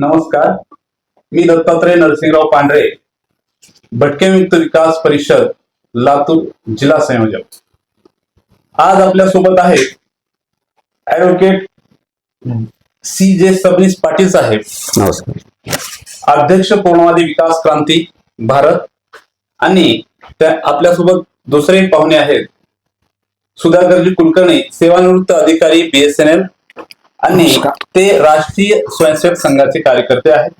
नमस्कार. मी दत्तात्रय नरसिंहराव पांढरे भटकेमुक्त विकास परिषद लातूर जिल्हा संयोजक. आज आपल्यासोबत आहेत advocate C J Sabnis Patil साहेब. नमस्कार. अध्यक्ष पूर्णवादी विकास क्रांती भारत आणि त्या आपल्यासोबत दुसरे पाहुणे आहेत सुधाकरजी कुलकर्णी सेवानिवृत्त अधिकारी बीएसएनएल आणि. ते राष्ट्रीय स्वयंसेवक संघाचे कार्यकर्ते आहेत.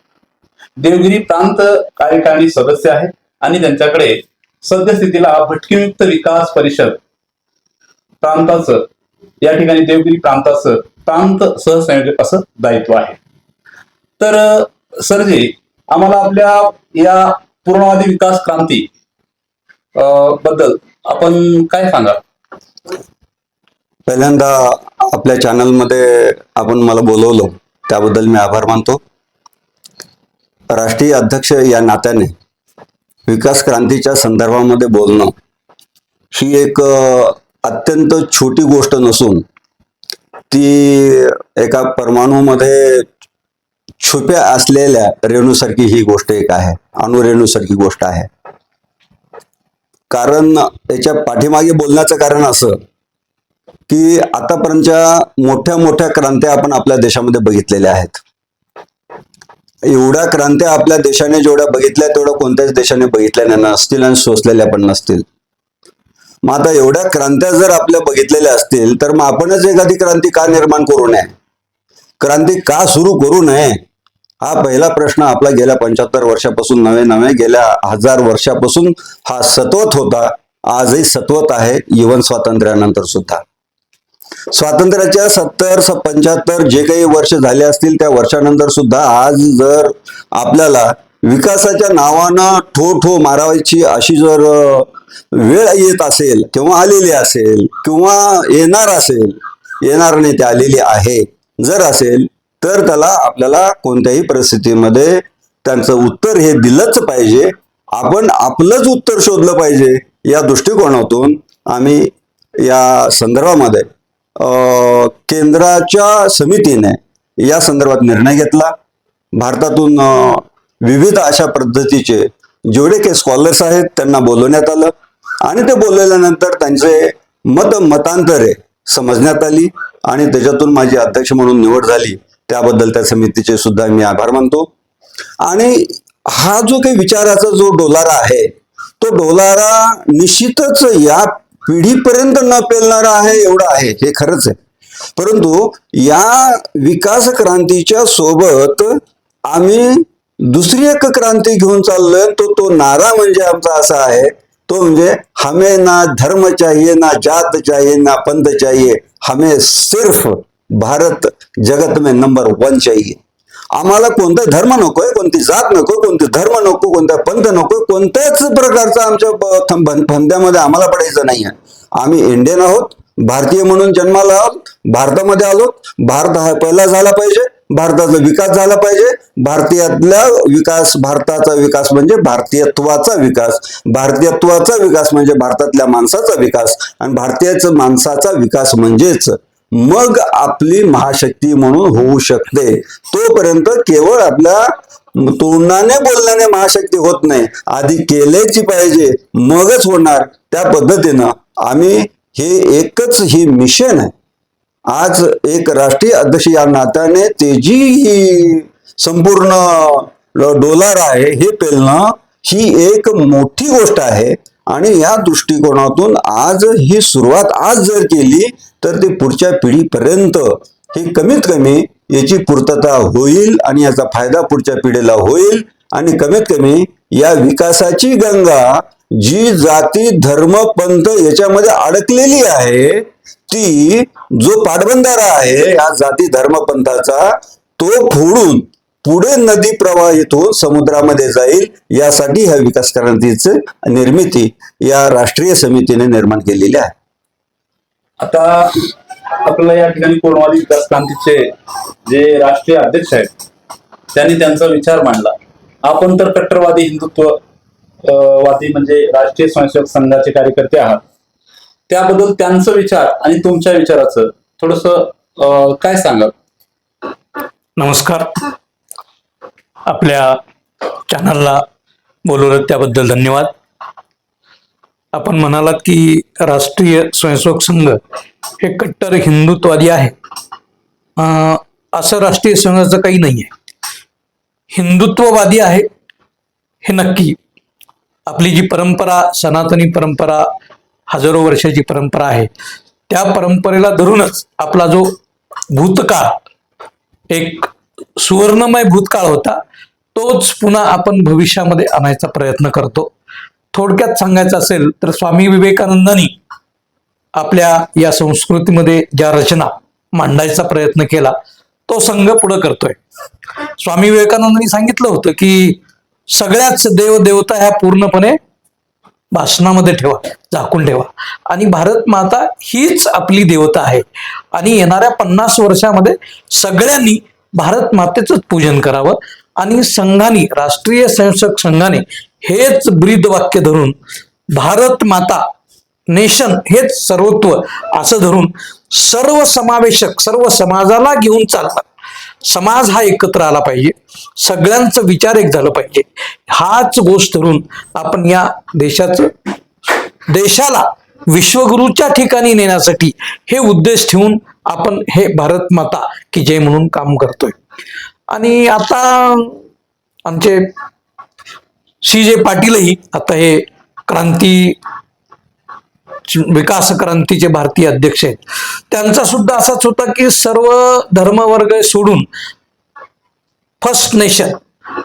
देवगिरी प्रांत कार्यकारिणी सदस्य आहेत आणि त्यांच्याकडे सद्यस्थितीला भटकीमुक्त विकास परिषद प्रांताचं या ठिकाणी देवगिरी प्रांताचं प्रांत सहसंयोजक असं दायित्व आहे. तर सरजी आम्हाला आपल्या या पूर्णवादी विकास क्रांती अ, बद्दल आपण काय सांगा पहिल्यांदा आपल्या चॅनलमध्ये आपण मला बोलवलं त्याबद्दल मी आभार मानतो. राष्ट्रीय अध्यक्ष या नात्याने विकास क्रांतीच्या संदर्भामध्ये बोलणं ही एक अत्यंत छोटी गोष्ट नसून ती एका परमाणूमध्ये छुप्या असलेल्या रेणूसारखी ही गोष्ट एक आहे अणुरेणूसारखी गोष्ट आहे. कारण याच्या पाठीमागे बोलण्याचं कारण असं की आतापर्यंतच्या मोठ्या मोठ्या क्रांत्या आपण आपल्या देशामध्ये बघितलेल्या आहेत. एवढ्या क्रांत्या आपल्या देशाने जेवढ्या बघितल्या तेवढ्या कोणत्याच देशाने बघितल्या नसतील आणि सोसलेल्या पण नसतील. मग आता एवढ्या क्रांत्या जर आपल्या बघितलेल्या असतील तर मग आपणच एखादी क्रांती का निर्माण करू नये? क्रांती का सुरू करू नये? हा पहिला प्रश्न आपला गेल्या पंच्याहत्तर वर्षापासून नवे नवे गेल्या हजार वर्षापासून हा सत्वत होता. आजही सत्वत आहे जीवन स्वातंत्र्यानंतर सुद्धा. स्वातंत्र्याच्या सत्तर पंच्याहत्तर जे काही वर्ष झाले असतील त्या वर्षानंतर सुद्धा आज जर आपल्याला विकासाच्या नावानं ठो ठो मारावायची अशी जर वेळ येत असेल किंवा आलेली असेल किंवा येणार असेल येणार नाही ते आलेली आहे जर असेल तर त्याला आपल्याला कोणत्याही परिस्थितीमध्ये त्यांचं उत्तर हे दिलंच पाहिजे. आपण आपलंच उत्तर शोधलं पाहिजे या दृष्टिकोनातून आम्ही या संदर्भामध्ये केंद्राच्या समितीने या संदर्भात निर्णय घेतला. भारतातून विविध अशा पद्धतीचे जेवढे काही स्कॉलर्स आहेत त्यांना बोलवण्यात आलं. आणि ते बोलवल्यानंतर त्यांचे मत मतांतरे समजण्यात आली आणि त्याच्यातून माझी अध्यक्ष म्हणून निवड झाली. त्याबद्दल त्या समितीचे सुद्धा मी आभार मानतो. आणि हा जो काही विचाराचा जो डोलारा आहे तो डोलारा निश्चितच या पिढीपर्यंत न पेलणारा आहे एवढं आहे. हे खरंच आहे. परंतु या विकास क्रांतीच्या सोबत आम्ही दुसरी एक क्रांती घेऊन चाललोय. तो तो नारा म्हणजे आमचा असा आहे. तो म्हणजे हमें ना धर्म चाहिए ना जात चाहिए ना पंथ चाहिए. हमें सिर्फ भारत जगत में नंबर वन चाहिए. आम्हाला कोणता धर्म नकोय कोणती जात नको कोणती धर्म नको कोणता पंथ नको कोणत्याच प्रकारचा आमच्या फंद्यामध्ये आम्हाला पडायचं नाही आहे आम्ही इंडियन आहोत भारतीय म्हणून जन्माला आहोत भारतामध्ये आलो भारत हा पहिला झाला पाहिजे भारताचा विकास झाला पाहिजे भारतीयातल्या विकास भारताचा विकास म्हणजे भारतीयत्वाचा विकास भारतीयत्वाचा विकास म्हणजे भारतातल्या माणसाचा विकास आणि भारतीय माणसाचा विकास म्हणजेच मग आपली महाशक्ती म्हणून होऊ शकते. तोपर्यंत केवळ आपल्या तोंडाने बोलण्याने महाशक्ती होत नाही. आधी केल्याची पाहिजे मगच होणार. त्या पद्धतीनं आम्ही हे एकच ही मिशन आहे. आज एक राष्ट्रीय अध्यक्ष या नात्याने तेजी ही संपूर्ण डोलार आहे हे पेलणं ही एक मोठी गोष्ट आहे. आणि या दृष्टिकोनातून आज ही सुरुवात आज जर केली तर ती पुढच्या पिढीपर्यंत ही कमीत कमी याची पूर्तता होईल आणि याचा फायदा पुढच्या पिढीला होईल. आणि कमीत कमी या विकासाची गंगा जी जाती धर्म पंथ याच्यामध्ये अडकलेली आहे ती जो पाटबंधारा आहे या जाती धर्मपंथाचा तो फोडून पुढे नदी प्रवाहित होऊन समुद्रामध्ये जाईल यासाठी ह्या विकास क्रांतीची निर्मिती या राष्ट्रीय समितीने निर्माण केलेली आहे. आता आपल्याला या ठिकाणी पूर्णवादी विकास क्रांतीचे जे राष्ट्रीय अध्यक्ष आहेत त्यांनी त्यांचा विचार मांडला. आपण तर कट्टरवादी हिंदुत्व वादी म्हणजे राष्ट्रीय स्वयंसेवक संघाचे कार्यकर्ते आहात. त्याबद्दल त्यांचा विचार आणि तुमच्या विचाराचं थोडस काय सांगाल? नमस्कार. आपल्या चॅनलला बोलवलं त्याबद्दल धन्यवाद. आपण म्हणालात की राष्ट्रीय स्वयंसेवक संघ हे कट्टर हिंदुत्ववादी आहे. असं राष्ट्रीय संघाचं काही नाही आहे हिंदुत्ववादी आहे हे नक्की. आपली जी परंपरा सनातनी परंपरा हजारो वर्षाची परंपरा आहे त्या परंपरेला धरूनच आपला जो भूतकाळ एक सुवर्णमय भूतकाळ होता तोच पुन्हा आपण भविष्यामध्ये आणायचा प्रयत्न करतो. थोडक्यात सांगायचं असेल तर स्वामी विवेकानंदांनी आपल्या या संस्कृतीमध्ये ज्या रचना मांडायचा प्रयत्न केला तो संघ पुढे करतोय. स्वामी विवेकानंदांनी सांगितलं होतं की सगळ्याच देव देवता ह्या पूर्णपणे भाषणामध्ये ठेवा झाकून ठेवा. आणि भारत माता हीच आपली देवता आहे. आणि येणाऱ्या पन्नास वर्षामध्ये सगळ्यांनी भारत मातेच पूजन करावं आणि संघाने राष्ट्रीय स्वयंसेवक संघाने हेच ब्रीद वाक्य धरून भारत माता नेशन हेच सर्वत्व असं धरून सर्व समावेशक सर्व समाजाला घेऊन चालतात. समाज हा एकत्र आला पाहिजे. सगळ्यांचं विचार एक झालं पाहिजे. हाच गोष्ट धरून आपण या देशाचं देशाला विश्वगुरूच्या ठिकाणी नेण्यासाठी हे उद्देश ठेवून आपण हे भारत माता की जय म्हणून काम करतोय. आणि आता आमचे सी जे पाटीलही आता हे क्रांती विकास क्रांतीचे भारतीय अध्यक्ष आहेत. त्यांचा सुद्धा असाच होता की सर्व धर्मवर्ग सोडून फर्स्ट नेशन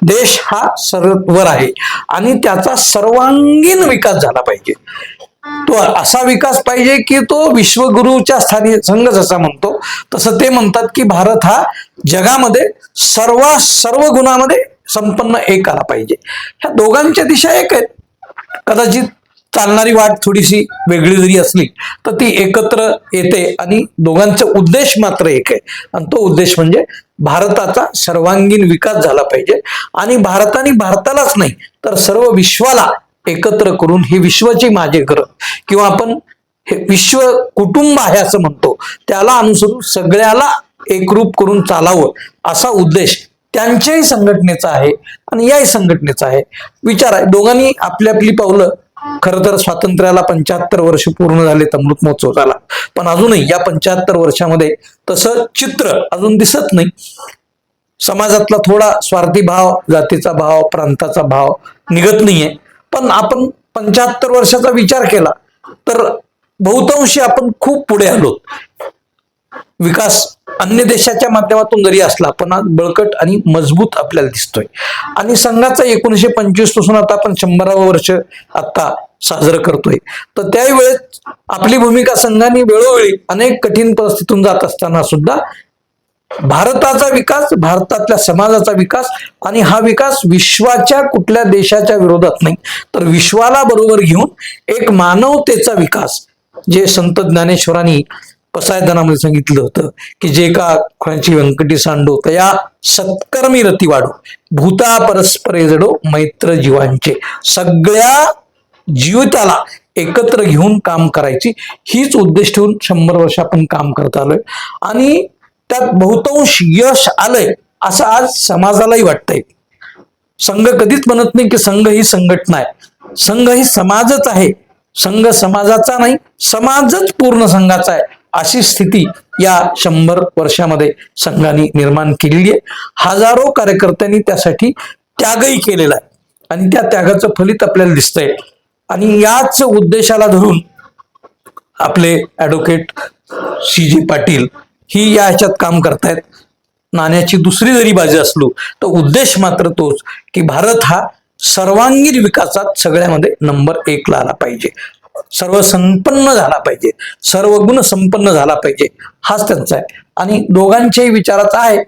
देश हा सर्वर आहे आणि त्याचा सर्वांगीण विकास झाला पाहिजे. तो असा विकास पाहिजे की तो विश्वगुरूच्या स्थानी संघ जसा म्हणतो तसं ते म्हणतात की भारत हा जगामध्ये सर्व सर्व गुणामध्ये संपन्न एक आला पाहिजे. ह्या दोघांच्या दिशा एक आहेत. कदाचित चालणारी वाट थोडीशी वेगळी जरी असली तर ती एकत्र येते आणि दोघांचा उद्देश मात्र एक आहे. आणि तो उद्देश म्हणजे भारताचा सर्वांगीण विकास झाला पाहिजे. आणि भारताने भारतालाच नाही तर सर्व विश्वाला एकत्र करून हे विश्वाची माझे घर किंवा आपण हे विश्व कुटुंब आहे असं म्हणतो त्याला अनुसरून सगळ्याला एकरूप करून चालावं असा उद्देश त्यांच्याही संघटनेचा आहे आणि याही संघटनेचा आहे. विचार आहे दोघांनी आपली आपली पावलं खर तर स्वातंत्र्याला पंच्याहत्तर वर्ष पूर्ण झाले अमृत महोत्सव झाला पण अजूनही या पंच्याहत्तर वर्षामध्ये तसं चित्र अजून दिसत नाही. समाजातला थोडा स्वार्थी भाव जातीचा भाव प्रांताचा भाव निघत नाहीये. पण आपण पंच्याहत्तर वर्षाचा विचार केला तर बहुतांशी आपण खूप पुढे आलो. विकास अन्य देशाच्या माध्यमातून जरी असला पण आज बळकट आणि मजबूत आपल्याला दिसतोय. आणि संघाचा एकोणीशे पंचवीसपासून आता आपण शंभरावं वर्ष आता साजरं करतोय. तर त्यावेळेस आपली भूमिका संघाने वेळोवेळी अनेक कठीण परिस्थितीतून जात असताना सुद्धा भारताचा विकास भारतातल्या समाजाचा विकास आणि हा विकास विश्वाच्या कुठल्या देशाच्या विरोधात नाही. तर विश्वाला बरोबर घेऊन एक मानवतेचा विकास जे संत ज्ञानेश्वरांनी पसायदानामध्ये सांगितलं होतं की जे का कोणाची व्यंकटी सांडो तया सत्कर्मी रती वाढो. भूता परस्परे जडो मैत्र जीवांचे. सगळ्या जीविताला एकत्र घेऊन काम करायची हीच उद्देश ठेवून शंभर वर्ष आपण काम करत आलोय. आणि त्यात बहुतांश यश आलंय असं आज समाजालाही वाटतंय. संघ कधीच म्हणत नाही की संघ ही संघटना आहे. संघ ही समाजच आहे. संघ समाजाचा नाही समाजच पूर्ण संघाचा आहे अशी स्थिती या शंभर वर्षामध्ये संघाने निर्माण केलेली आहे. हजारो कार्यकर्त्यांनी त्यासाठी त्यागही केलेला आहे. आणि त्या त्यागाचं फलित आपल्याला दिसतंय. आणि याच उद्देशाला धरून आपले ऍडव्होकेट सी जी पाटील ही या ह्याच्यात काम करतायत. नाण्याची दुसरी जरी बाजू असलो तर उद्देश मात्र तोच की भारत हा सर्वांगीण विकासात सगळ्यामध्ये नंबर एकला आला पाहिजे. सर्व संपन्न झाला पाहिजे. सर्व गुण संपन्न झाला पाहिजे. हाच त्यांचा आहे. आणि दोघांच्याही विचाराचा आहे.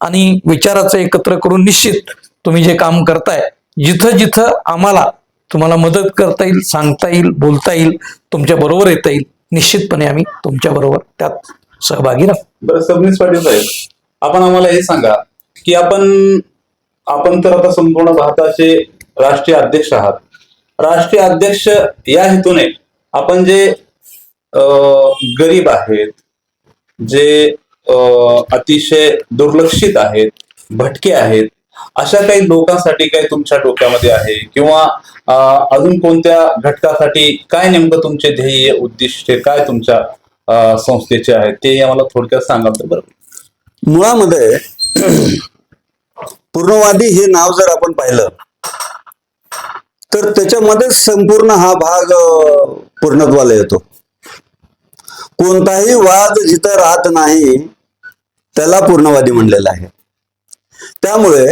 आणि विचाराचं एकत्र करून निश्चित तुम्ही जे काम करताय जिथं जिथं आम्हाला तुम्हाला मदत करता येईल सांगता येईल बोलता येईल तुमच्या बरोबर येता येईल निश्चितपणे आम्ही तुमच्या बरोबर त्यात सहभागी ना. बरं सबनीस पाटील साहेब आपण आम्हाला हे सांगा की आपण आपण तर आता संपूर्ण भारताचे राष्ट्रीय अध्यक्ष आहात. राष्ट्रीय अध्यक्ष या हेतूने आपण जे गरीब आहेत जे अतिशय दुर्लक्षित आहेत भटके आहेत अशा काही लोकांसाठी काय तुमच्या डोक्यामध्ये आहे? किंवा अजून कोणत्या घटकासाठी काय नेमकं तुमचे ध्येय उद्दिष्ट काय तुमच्या संस्थेचे आहेत ते आम्हाला थोडक्यात सांगाल तर मुळामध्ये पूर्णवादी हे नाव जर आपण पाहिलं तर त्याच्यामध्ये संपूर्ण हा भाग पूर्णत्वाला येतो. कोणताही वाद जिथं राहत नाही त्याला पूर्णवादी म्हणलेला आहे. त्यामुळे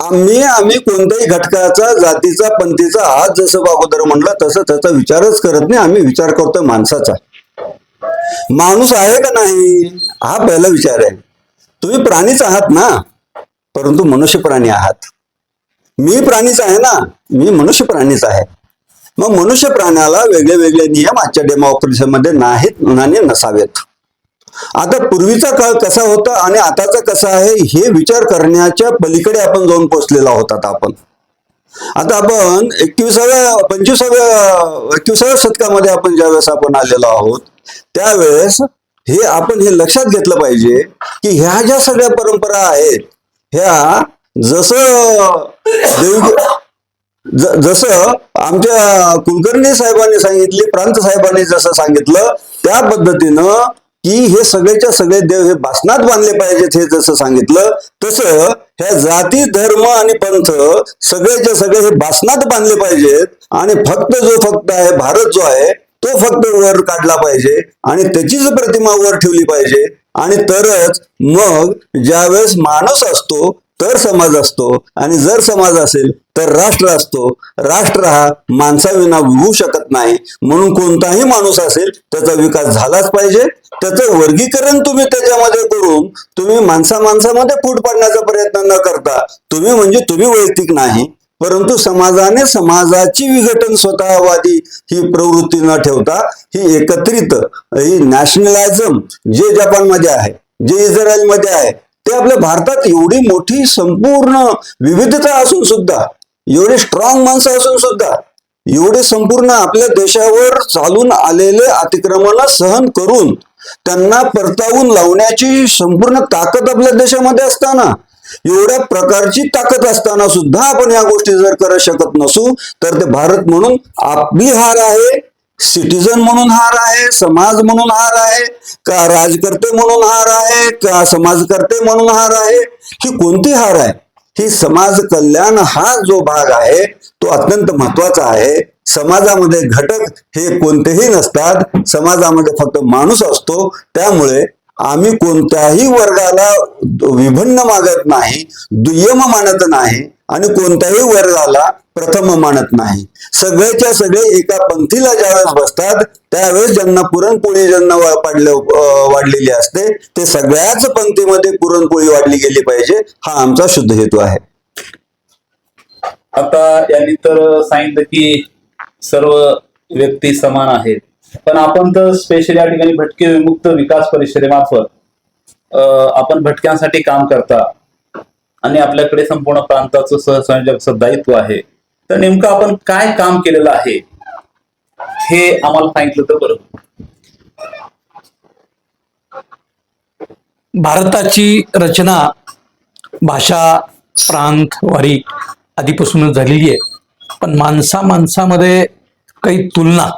आम्ही आम्ही कोणत्याही घटकाचा जातीचा पंथीचा आज जसं अगोदर म्हणलं तसं त्याचा विचारच करत नाही आम्ही विचार करतोय माणसाचा. माणूस आहे का नाही? हा पहिला विचार आहे. तुम्ही प्राणीच आहात ना? परंतु मनुष्य प्राणी आहात. मी प्राणीच आहे ना? मी मनुष्य प्राणीच आहे. मग मनुष्य प्राण्याला वेगळे वेगळे नियम आजच्या डेमोक्रेसीमध्ये नाहीत आणि नसावेत. आता पूर्वीचा काळ कसा होता आणि आताचा कसा आहे हे विचार करण्याच्या पलीकडे आपण जाऊन पोचलेला होता आपण. आता आपण एकविसाव्या पंचवीसाव्या एकविसाव्या शतकामध्ये आपण ज्यावेळेस आपण आलेलो आहोत त्यावेळेस हे आपण हे लक्षात घेतलं पाहिजे की ह्या ज्या सगळ्या परंपरा आहेत ह्या जसं देव जसं आमच्या कुलकर्णी साहेबांनी सांगितले प्रांत साहेबांनी जसं सांगितलं त्या पद्धतीनं की हे सगळेच्या सगळे देव हे भाषणात बांधले पाहिजेत हे जसं सांगितलं तसं ह्या जाती धर्म आणि पंथ सगळेच्या सगळे हे भाषणात बांधले पाहिजेत आणि फक्त जो फक्त आहे भारत जो आहे तो फक्त वर काढला पाहिजे आणि त्याचीच प्रतिमा वर ठेवली पाहिजे. आणि तरच मग ज्यावेळेस माणूस असतो तर समाज असतो. आणि जर समाज असेल तर राष्ट्र असतो. राष्ट्र हा माणसाविना होऊ शकत नाही. म्हणून कोणताही माणूस असेल त्याचा विकास झालाच पाहिजे. त्याचं वर्गीकरण तुम्ही त्याच्यामध्ये करून तुम्ही माणसा माणसामध्ये फूट पाडण्याचा प्रयत्न न करता तुम्ही म्हणजे तुम्ही वैयक्तिक नाही. परंतु समाजाने समाजाची विघटन स्वतःवादी ही प्रवृत्ती न ठेवता ही एकत्रित ही नॅशनलायझम जे जपानमध्ये आहे जे इस्रायलमध्ये आहे ते आपल्या भारतात एवढी मोठी संपूर्ण विविधता असून सुद्धा एवढी स्ट्रॉंग माणसं असून सुद्धा एवढे संपूर्ण आपल्या देशावर चालून आलेले अतिक्रमण सहन करून त्यांना परतावून लावण्याची संपूर्ण ताकद आपल्या देशामध्ये असताना एवढ्या प्रकारची ताकद असताना सुद्धा आपण या गोष्टी जर करत शकत नसू तर ते भारत म्हणून आपली हार आहे सिटीजन म्हणून हार आहे समाज म्हणून हार आहे का राजकर्ते म्हणून हार आहे का समाजकर्ते म्हणून हार आहे ही कोणती हार आहे? ही समाज कल्याण हा जो भाग आहे तो अत्यंत महत्त्वाचा आहे. समाजामध्ये घटक हे कोणतेही नसतात समाजामध्ये फक्त माणूस असतो त्यामुळे आम्ही कोणत्याही वर्गाला विभिन्न मागत नाही दुय्यम मानत नाही आणि कोणत्याही वर्गाला प्रथम मानत नाही. सगळ्याच्या सगळे एका पंथीला ज्यावेळेस बसतात त्यावेळेस ज्यांना पुरणपोळी ज्यांना पाडले वाढलेली असते ते सगळ्याच पंक्तीमध्ये पुरणपोळी वाढली गेली पाहिजे हा आमचा शुद्ध हेतू आहे. आता यांनी तर सांगितलं की सर्व व्यक्ती समान आहेत. पण आपण तर स्पेशली या ठिकाणी भटके विमुक्त विकास परिषदेमार्फत अं, आपण भटक्यांसाठी काम करता आणि आपल्याकडे संपूर्ण प्रांताचं सहसंयोजक दायित्व आहे. तर नेमकं आपण काय काम केलेलं आहे हे आम्हाला सांगितलं तर बरं भारताची रचना भाषा प्रांत वारी आधीपासूनच झालेली आहे. पण माणसा माणसामध्ये काही तुलना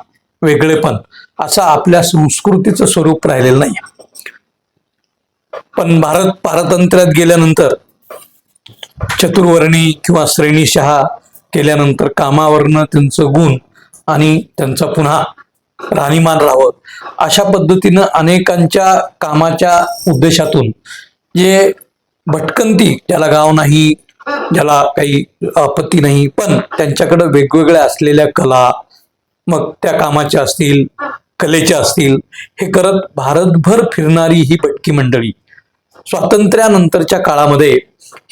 वेगळेपण असं आपल्या संस्कृतीचं स्वरूप राहिलेलं नाही. पण भारत पारतंत्र्यात गेल्यानंतर चतुर्वर्णी किंवा श्रेणीशहा केल्यानंतर कामावरनं त्यांचं गुण आणि त्यांचा पुन्हा राहणीमान राहावं. अशा पद्धतीनं अनेकांच्या कामाच्या उद्देशातून जे भटकंती ज्याला गाव नाही ज्याला काही आपत्ती नाही पण त्यांच्याकडे वेगवेगळ्या असलेल्या कला मग त्या कामाच्या असतील कलेच्या असतील हे करत भारतभर फिरणारी ही भटकी मंडळी. स्वातंत्र्यानंतरच्या काळामध्ये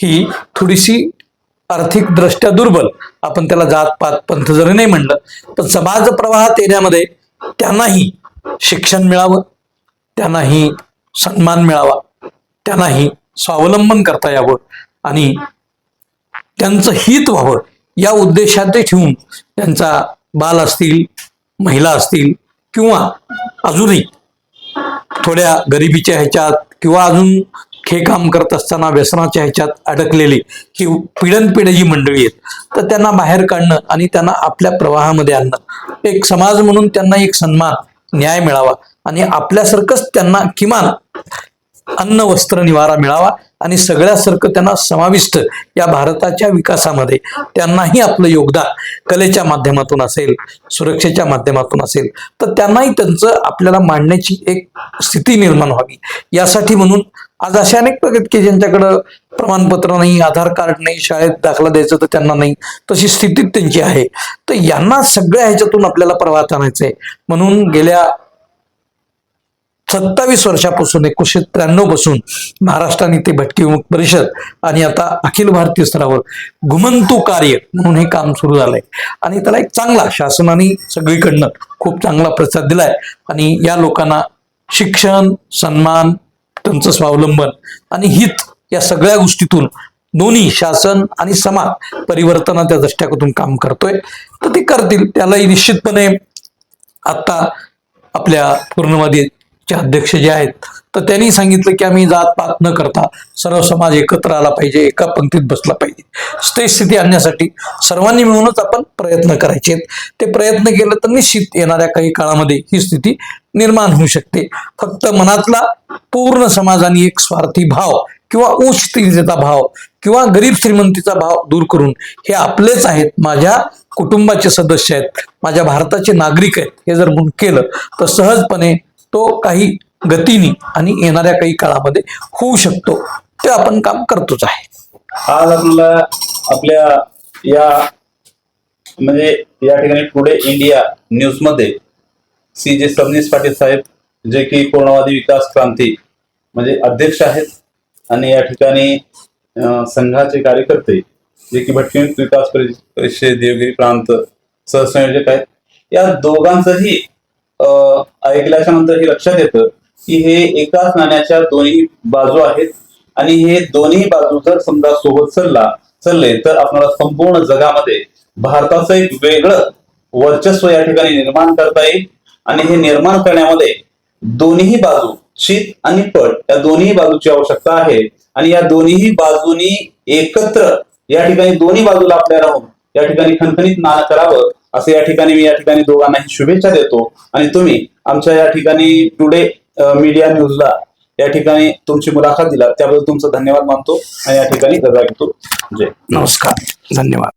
ही थोडीशी आर्थिक दृष्ट्या दुर्बल. आपण त्याला जात पात पंथ जरी नाही म्हणलं पण समाज प्रवाहात येण्यामध्ये त्यांनाही शिक्षण मिळावं त्यांनाही सन्मान मिळावा त्यांनाही स्वावलंबन करता यावं आणि त्यांचं हित व्हावं या उद्देशात ठेवून त्यांचा बाल असतील महिला असतील किंवा अजूनही थोड्या गरिबीच्या ह्याच्यात किंवा अजून हे काम करत असताना व्यसनाच्या ह्याच्यात अडकलेली ही पिढनपिढी जी मंडळी आहेत तर त्यांना बाहेर काढणं आणि त्यांना आपल्या प्रवाहामध्ये आणणं. एक समाज म्हणून त्यांना एक सन्मान न्याय मिळावा आणि आपल्यासारखंच त्यांना किमान अन्न वस्त्र निवारा मिळावा आणि सगळ्यासारखं त्यांना समाविष्ट या भारताच्या विकासामध्ये त्यांनाही आपलं योगदान कलेच्या माध्यमातून असेल सुरक्षेच्या माध्यमातून असेल तर त्यांनाही त्यांचं आपल्याला मांडण्याची एक स्थिती निर्माण व्हावी. यासाठी म्हणून आज असे अनेक प्रगत की ज्यांच्याकडं प्रमाणपत्र नाही आधार कार्ड नाही शाळेत दाखला द्यायचं तर त्यांना नाही तशी स्थिती त्यांची आहे. तर यांना सगळ्या ह्याच्यातून आपल्याला प्रवाहात आणायचं आहे म्हणून गेल्या सत्तावीस वर्षापासून एकोणीशे त्र्याण्णवपासून महाराष्ट्राने ते भटकी विमुक्त परिषद आणि आता अखिल भारतीय स्तरावर घुमंतू कार्य म्हणून हे काम सुरू झालंय. आणि त्याला एक चांगला शासनाने सगळीकडनं खूप चांगला प्रतिसाद दिलाय. आणि या लोकांना शिक्षण सन्मान त्यांचं स्वावलंबन आणि हित या सगळ्या गोष्टीतून दोन्ही शासन आणि समाज परिवर्तनाच्या दृष्टिकोनातून काम करतोय. तर ते करतील. त्यालाही निश्चितपणे आता आपल्या चे अध्यक्ष जे आहेत तर त्यांनी सांगितलं की आम्ही जात पात न करता सर्व समाज एकत्र आला पाहिजे एका पंक्तीत बसला पाहिजे ते स्थिती आणण्यासाठी सर्वांनी मिळूनच आपण प्रयत्न करायचे आहेत. ते प्रयत्न केलं तर निश्चित येणाऱ्या काही काळामध्ये ही स्थिती निर्माण होऊ शकते फक्त मनातला पूर्ण समाजाने एक स्वार्थी भाव किंवा उच्चतेचा भाव किंवा गरीब श्रीमंतीचा भाव दूर करून हे आपलेच आहेत माझ्या कुटुंबाचे सदस्य आहेत माझ्या भारताचे नागरिक आहेत हे जर म्हणून केलं तर सहजपणे तो काही गतीने आणि येणाऱ्या काही काळामध्ये होऊ शकतो. ते आपण काम करतोच आहे. आज आपल्याला आपल्या या म्हणजे या ठिकाणी टुडे इंडिया न्यूजमध्ये सी जे सबनीस पाटील साहेब जे की पूर्णवादी विकास क्रांती म्हणजे अध्यक्ष आहेत आणि या ठिकाणी संघाचे कार्यकर्ते जे की भटकी विकास परिषद देवगिरी प्रांत सहसंयोजक आहेत या दोघांचंही ऐकल्याच्या नंतर हे लक्षात येतं की हे एकाच नाण्याच्या दोन्ही बाजू आहेत. आणि हे दोन्ही बाजू जर समजा सोबत चालला चालले तर आपल्याला संपूर्ण जगामध्ये भारताचं एक वेगळं वर्चस्व या ठिकाणी निर्माण करता येईल. आणि हे निर्माण करण्यामध्ये दोन्ही बाजू शीत आणि पट या दोन्ही बाजूची आवश्यकता आहे. आणि या दोन्ही बाजूनी एकत्र या ठिकाणी दोन्ही बाजूला आपल्या राहून या ठिकाणी खणखणीत नाणं करावं असं या ठिकाणी मी या ठिकाणी दोघांनाही शुभेच्छा देतो. आणि तुम्ही आमच्या या ठिकाणी टुडे मीडिया न्यूजला या ठिकाणी तुमची मुलाखत दिला त्याबद्दल तुमचा धन्यवाद मानतो आणि या ठिकाणी गजा घेतो. जय. नमस्कार. धन्यवाद.